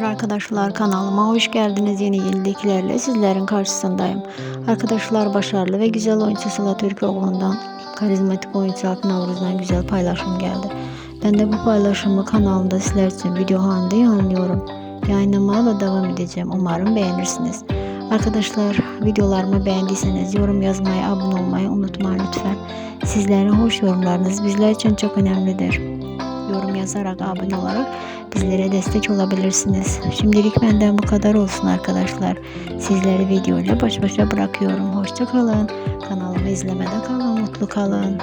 Merhabalar arkadaşlar kanalıma hoş geldiniz. Yeni yeniliklerle sizlerin karşısındayım. Arkadaşlar başarılı ve güzel oyuncu Sıla Türkoğlu'ndan karizmatik oyuncu Akın Navruz'dan güzel paylaşım geldi. Ben de bu paylaşımı kanalımda sizler için video halinde yayınlıyorum. Yayınlamaya da devam edeceğim. Umarım beğenirsiniz. Arkadaşlar videolarımı beğendiyseniz yorum yazmayı, abone olmayı unutmayın lütfen. Sizlerin hoş yorumlarınız bizler için çok önemlidir. Yorum yazarak, abone olarak bizlere destek olabilirsiniz. Şimdilik benden bu kadar olsun arkadaşlar. Sizleri videoyla baş başa bırakıyorum. Hoşçakalın. Kanalımı izlemede kalın. Mutlu kalın.